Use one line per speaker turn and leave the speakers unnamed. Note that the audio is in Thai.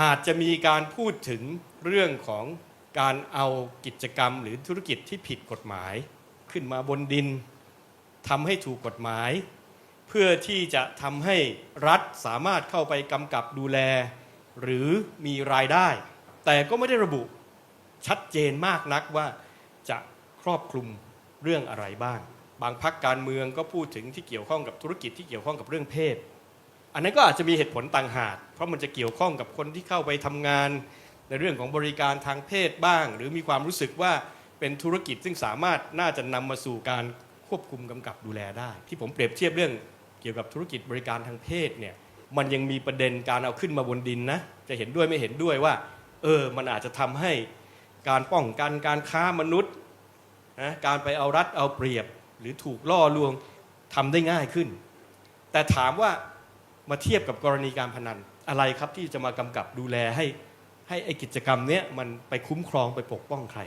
อาจจะมีการพูดถึงเรื่องของการเอากิจกรรมหรือธุรกิจที่ผิดกฎหมาย ขึ้นมาบนดินทำให้ถูกกฎหมาย เพื่อที่จะทำให้รัฐสามารถเข้าไปกำกับดูแล หรือมีรายได้ แต่ก็ไม่ได้ระบุชัดเจนมากนักว่าจะครอบคลุมเรื่องอะไรบ้าง บางพักการเมืองก็พูดถึงที่เกี่ยวข้องกับธุรกิจที่เกี่ยวข้องกับเรื่องเพศ อันนั้นก็อาจจะมีเหตุผลต่างหากเพราะมันจะเกี่ยวข้องกับคนที่เข้าไปทำงาน ในเรื่องของบริการทางเพศบ้าง หรือมีความรู้สึกว่าเป็นธุรกิจซึ่งสามารถน่าจะนำมาสู่การควบคุมกำกับดูแลได้ ที่ผมเปรียบเทียบเรื่องเกี่ยวกับธุรกิจบริการทางเพศเนี่ยมันยังมีประเด็นการเอาขึ้นมาบนดินนะจะเห็นด้วยไม่เห็นด้วยว่า เออมันอาจจะทำให้การป้องกันการค้ามนุษย์นะการไปเอารัดเอาเปรียบหรือถูกล่อลวงทำได้ง่ายขึ้น แต่ถามว่า มาเทียบกับกรณีการพนันอะไรครับที่จะมากำกับดูแลให้ให้ไอกิจกรรมเนี้ยมันไปคุ้มครองไปปกป้องใคร